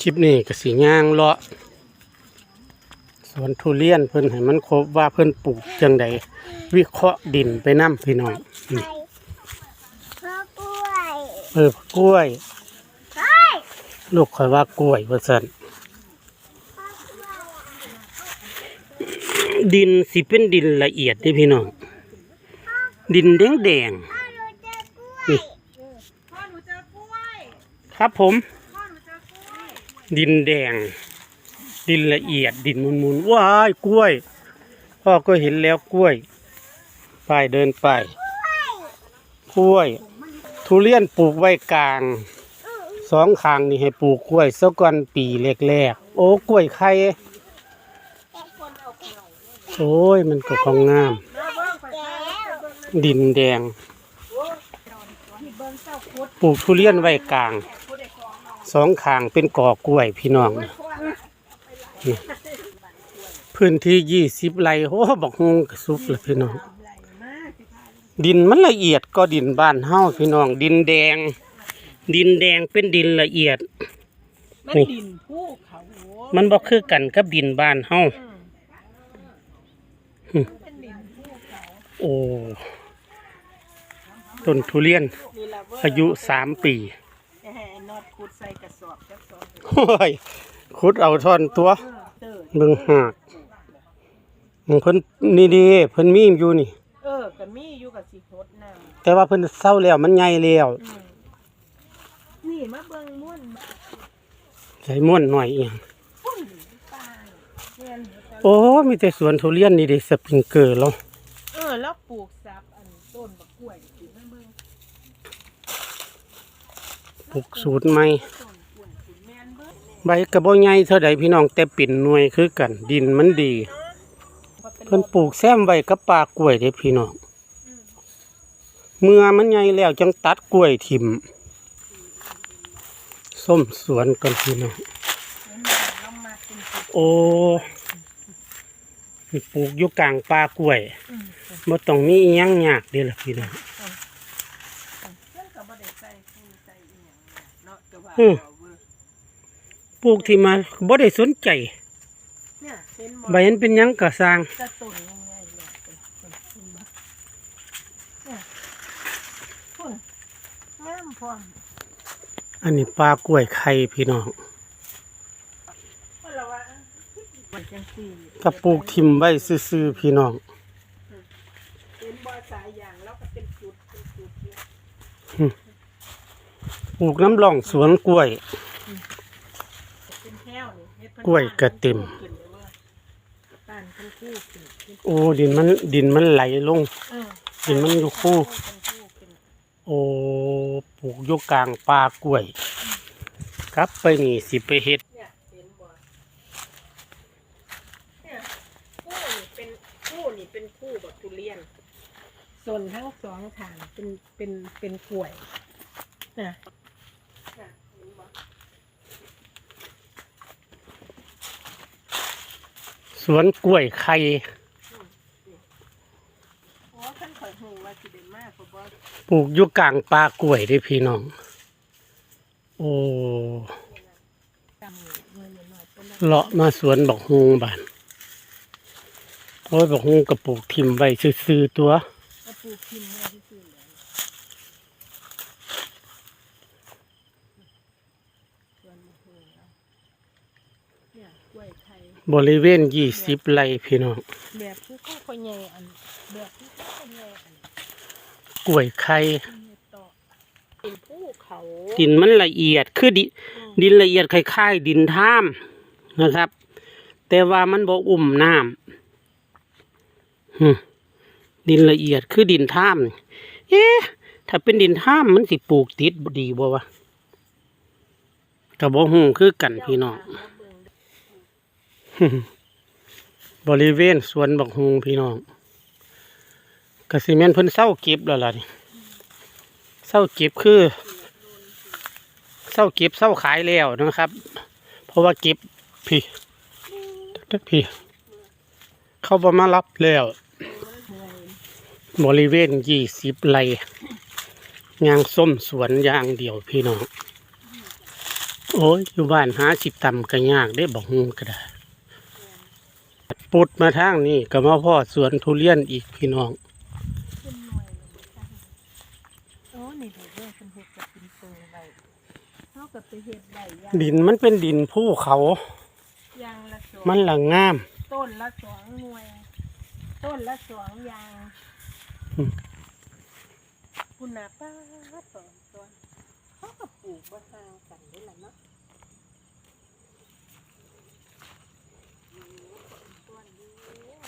คลิปนี้ก็สิย่างเลาะสวนทุเรียนเพิ่นให้มันครบว่าเพิ่นปลูกจังใดวิเคราะห์ดินไปนำพี่น้องนี่พ่อกล้วยเออกล้วย เฮ้ยลูกข่อยว่ากล้วยว่าซั่นดินสิเป็นดินละเอียดเด้พี่น้อง ดินแดงแดงพ่อหนูเจอกล้วยนี่พ่อหนูเจอกล้วยๆครับผม พ่อหนูเจอกล้วย ดินแดง ดินละเอียดดินมุนๆว้ายกล้วย พ่อก็เห็นแล้วกล้วย ไปเดินไป กล้วย ทุเรียนปลูกไว้กลางสองข้างนี่ให้ปลูกกล้วยสักก่อนปีแรกๆโอ้กล้วยไข่โอ้ยมันก็ของงาม ดินแดงปลูกทุเรียนไว้กลาง สองข้างเป็นกอกล้วยพี่น้องพื้นที่ยี่สิบไร่โอ้บอกฮงกระซุกเลยพี่น้อง ดินมันละเอียดก็ดินบ้านเฮาพี่น้อง ดินแดง ดินแดงเป็นดินละเอียด มันนี่ดินภูเขามันบ่คือกันกับดินบ้านเฮาเป็นดินภูเขาโอ้ต้นทุเรียนนี่ละเว่าอายุสามปีจะให้ไอ้นอดขุดใส่กระสอบจักสอบโอ้ยขุดเอาท่อนตัวเออเตอเบิ่งหากเพิ่นนี่ดีเพิ่นมีอยู่นี่ เออก็มีอยู่กับสิโคดน้แต่ว่าเพิ่นเศร้าแล้วมันใหญ่แล้วำอืมนี่มาเบิ่งม่วนใส่ม่วนหน่อยอีหยังพุ่นป่าเนี่ยโอ้มีแต่สวนทุเรียนนี่เด้สปริงเกอร์แล้ว เออแล้วปลูกซับอันต้นบักกล้วยสิมาเบิ่ง ปลูกสูตรใหม่ต้นกล้วยสิแม่นเบิ่งใบกระบอกใหญ่เท่าใดพี่น้องแต่ปิ่นหน่วยคือกัน ดินมันดีว่าเป็นเพิ่นปลูกแซมไว้กับป่ากล้วยเด้พี่น้องเมื่อมันใหญ่แล้วจังตัดกล้วยทิ่มส้มสวนกันพี่น้องเรามาเป็นสิโอ้นี่ปลูกอยู่กลางป่ากล้วยอืมบ่ต้องมีอิหยังยากเด้ล่ะพี่น้อง เพิ่นก็บ่ได้ใส่ฟูใส่อีหยังเนาะแต่ว่า อืม เอาเว้ย ปลูกที่มาบ่ได้สนใจเนี่ยเห็นใบมันเป็นหยังก็สร้างกระตุนยังไงเนี่ยเป็นเป็นเป็นบ่เนี่ยพุ่นงามพร้อมอันนี้ป่ากล้วยไข่พี่น้องเพราะเราว่ามันจังซี่ก็ปลูกทิ่มไว้ซื่อๆพี่น้องเป็นบ่อสายยางแล้วก็เป็นจุดเป็นจุดเนี่ย ปลูกน้ำร่องสวนกล้วยเป็นแห้วนี่เฮ็ดเพิ่นกล้วยกระเต็มขึ้นเลยว่าต้านเพิ่นคู่ขึ้นขึ้นโอ้ดินมันดินมันไหลลงเออดินมันอยู่คู่เพิ่นคู่ขึ้นโอ้ปลูกอยู่กลางป่ากล้วย กลับไปนี่สิไปเฮ็ดเนี่ยเห็นบ่เนี่ยคู่นี่เป็นคู่นี่เป็นคู่แบบทุเรียน ส่วนทั้งสองทางเป็นเป็นเป็นกล้วยนะน่ะเห็นบ่ ส วนกล้วยไข่ปลูกอยู่กลางป่ากล้วยด้พี่น้อง โอ้เลาะมาสวนบักฮงบานโอ้ยบักฮงก็ปลูกทิมไว้ซื่อตัวเอาปลูกพิมพ์มาที่สุดเลยส่วนมะเขือเอา เนี่ยกล้วยไทยบริเวณยี่สิบไร่พี่น้อง แบบที่ข้าวคนใหญ่อันแบบที่ข้าวคนใหญ่อันกล้วยไข่ที่มีต่อเป็นภูเขาดินมันละเอียดคือดิอืมดินละเอียดคล้ายๆดินท่ามนะครับ แต่ว่ามันบ่อุ่มน้ำหึดินละเอียดคือดินท่ามนี่เอ๊ะถ้าเป็นดินท่ามมันสิปลูกติดบ่ดีบ่วะก็บ่ฮู้คือกันพี่น้อง บริเวณสวนบักฮุงพี่น้องกระสิเมนเพิ่นเศร้าเก็บแล้วล่ะนี่เศร้าเก็บคือเศร้าเก็บเศร้าขายแล้วนะครับ เพราะว่าเก็บพี่ทักพี่ เข้าบ่มารับแล้ว บริเวณยี่สิบไร่ยางส้มสวนยางเดียวพี่น้อง โอ้ยอยู่บ้านหาสิตำก็ยากได้บอกฮูก็ได้ ปุดมาทางนี้ก็มาพ่อสวนทุเรียนอีกพี่น้องเป็นหน่วยเลยจ้ะโอ้นี่เดี๋ยวเรื่องเป็นเห็ดกับเป็นเปิงใบเท่ากับไปเห็ดใบยางดินมันเป็นดินภูเขายางละสองมันละงาม ต้นละสองหน่วย ต้นละสองยางอืมคุณนาป้าสองต้นเขาก็ปลูกมาสร้างกันได้ละเนาะต้นเดียว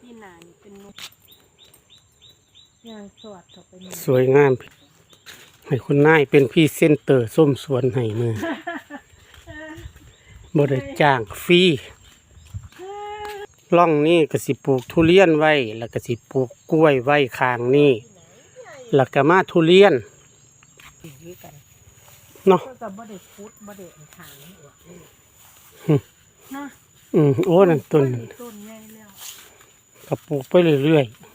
ที่นานี่เป็นนุก ยางสวดเข้าไปนี่สวยงาม ให้คุณนายเป็นพรี่เซนเตอร์ส้มสวนให้มือบ่ได้จ้างฟรีร่องนี้ก็สิปลูกทุเรียนไว้ แล้วก็สิปลูกกล้วยไว้ข้างนี้แล้วก็มาทุเรียนดีกันเนาะก็จะบ่ได้พุดบ่ได้อันทางออกเลยหึเนาะอืมโอ้นั่นต้นต้นใหญ่แล้วก็ปลูกไปเรื่อยๆ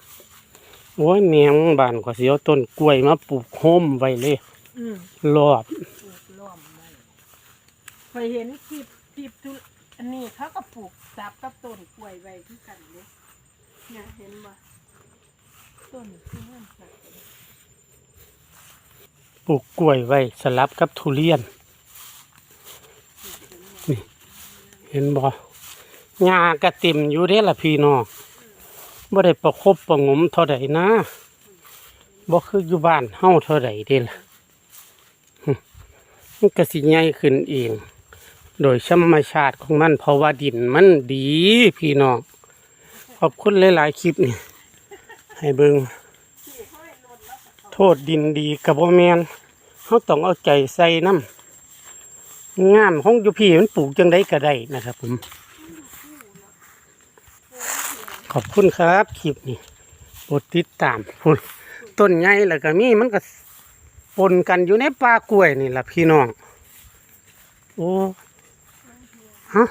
โอ้ยแมงบ้านก็สิเอาต้นกล้วยมาปลูกโฮมไว้เลยอืมรอบปลูกล้อมไว้เคยเห็นคลิปคลิปทุอันนี้เขาก็ปลูกจับกับต้นกล้วยไว้คือกันเลยเนี่ยเห็นบ่ต้นที่นั่นสักปลูกกล้วยไว้สลับกับทุเรียน นี่ เห็นบ่หญ้ากระเต็มอยู่เด้ล่ะพี่น้อง บ่ได้ประคบประงมเท่าใดนะบ่คืออยู่บ้านเฮาเท่าใดเด้ล่ะมันก็สิใหญ่ขึ้นเอง โดยธรรมชาติของมันเพราะว่าดินมันดีพี่น้องขอบคุณหลายๆคลิปนี่ให้เบิงโทษดินดีกับบ่แมนเขาต้องเอาใจใส่น้ำงามของอยู่พี่มันปลูกจังได้ก็ได้นะครับผม ขอบคุณครับคลิปนี้โปรดติดตามพุ่นต้นใหญ่แล้วก็มีมันก็ปนกันอยู่ในป่ากล้วยนี่ล่ะพี่น้อง โอ้ฮะ